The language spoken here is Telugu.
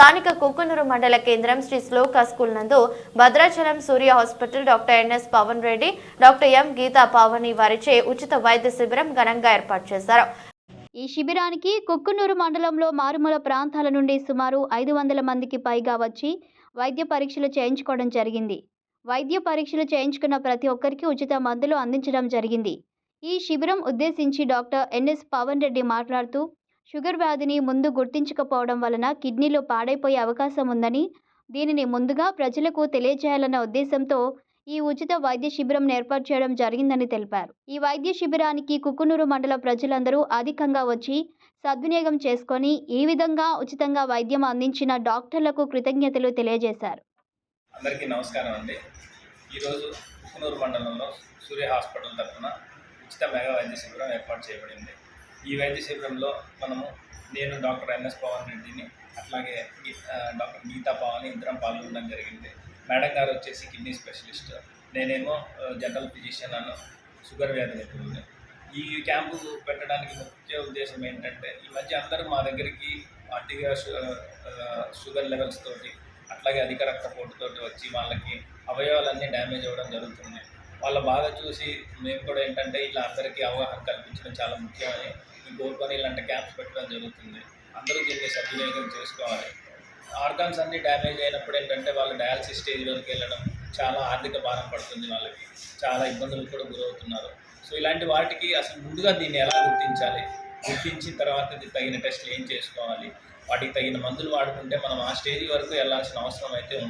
స్థానిక కుక్కునూరు మండల కేంద్రం శ్రీ శ్లోక స్కూల్ నందు Bhadrachalam Surya hospital doctor NS Pavan Reddy doctor M Geeta Pavani వారిచే ఉచిత వైద్య శిబిరం ఘనంగా ఏర్పాటు చేశారు. ఈ శిబిరానికి కుక్కునూరు మండలంలో మారుమూల ప్రాంతాల నుండి సుమారు ఐదు వందల మందికి పైగా వచ్చి వైద్య పరీక్షలు చేయించుకోవడం జరిగింది. వైద్య పరీక్షలు చేయించుకున్న ప్రతి ఒక్కరికి ఉచిత మందులు అందించడం జరిగింది. ఈ శిబిరం ఉద్దేశించి డాక్టర్ ఎన్ఎస్ పవన్ రెడ్డి మాట్లాడుతూ షుగర్ వ్యాధిని ముందు గుర్తించకపోవడం వలన కిడ్నీలు పాడైపోయే అవకాశం ఉందని దీనిని ముందుగా ప్రజలకు తెలియజేయాలన్న ఉద్దేశంతో ఈ ఉచిత వైద్య శిబిరం ఏర్పాటు చేయడం జరిగిందని తెలిపారు. ఈ వైద్య శిబిరానికి కుక్కునూరు మండల ప్రజలందరూ అధికంగా వచ్చి సద్వినియోగం చేసుకొని ఈ విధంగా ఉచితంగా వైద్యం అందించిన డాక్టర్లకు కృతజ్ఞతలు తెలియజేశారు. అందరికీ నమస్కారం అండి. ఈరోజు కుక్కునూరు మండలంలో సూర్య హాస్పిటల్ తరఫున ఉచిత మెగా వైద్య శిబిరం ఏర్పాటు చేయబడింది. ఈ వైద్య శిబిరంలో మనము నేను డాక్టర్ ఎన్ఎస్ పవన్ రెడ్డిని అట్లాగే డాక్టర్ గీతా పవన్ ఇద్దరం పాల్గొనడం జరిగింది. మేడం గారు వచ్చేసి కిడ్నీ స్పెషలిస్ట్. నేనేమో జనరల్ ఫిజిషియన్ అను షుగర్ వ్యాధి నిపుణుడిని ఈ క్యాంపు పెట్టడానికి ముఖ్య ఉద్దేశం ఏంటంటే ఈ మధ్య అందరూ మా దగ్గరికి అతిగా షుగర్ లెవెల్స్ తోటి అట్లాగే అధిక రక్తపోటుతోటి వచ్చి వాళ్ళకి అవయవాలన్నీ డ్యామేజ్ అవ్వడం జరుగుతుంది. వాళ్ళ బాధ చూసి మేము కూడా ఏంటంటే ఇలా అందరికీ అవగాహన కల్పించడం చాలా ముఖ్యమని కోరుకొని ఇలాంటి క్యాంప్స్ పెట్టడం జరుగుతుంది. అందరూ దీన్ని సద్వినియోగం చేసుకోవాలి. ఆర్గాన్స్ అన్నీ డ్యామేజ్ అయినప్పుడు ఏంటంటే వాళ్ళు డయాలసిస్ స్టేజ్ వరకు వెళ్ళడం చాలా ఆర్థిక భారం పడుతుంది వాళ్ళకి. చాలా ఇబ్బందులు కూడా గురవుతున్నారు. సో ఇలాంటి వాటికి అసలు ముందుగా దీన్ని ఎలా గుర్తించాలి? గుర్తించిన తర్వాత తగిన టెస్ట్లు ఏం చేసుకోవాలి? వాటికి తగిన మందులు వాడుకుంటే మనం ఆ స్టేజ్ వరకు వెళ్ళాల్సిన అవసరం అయితే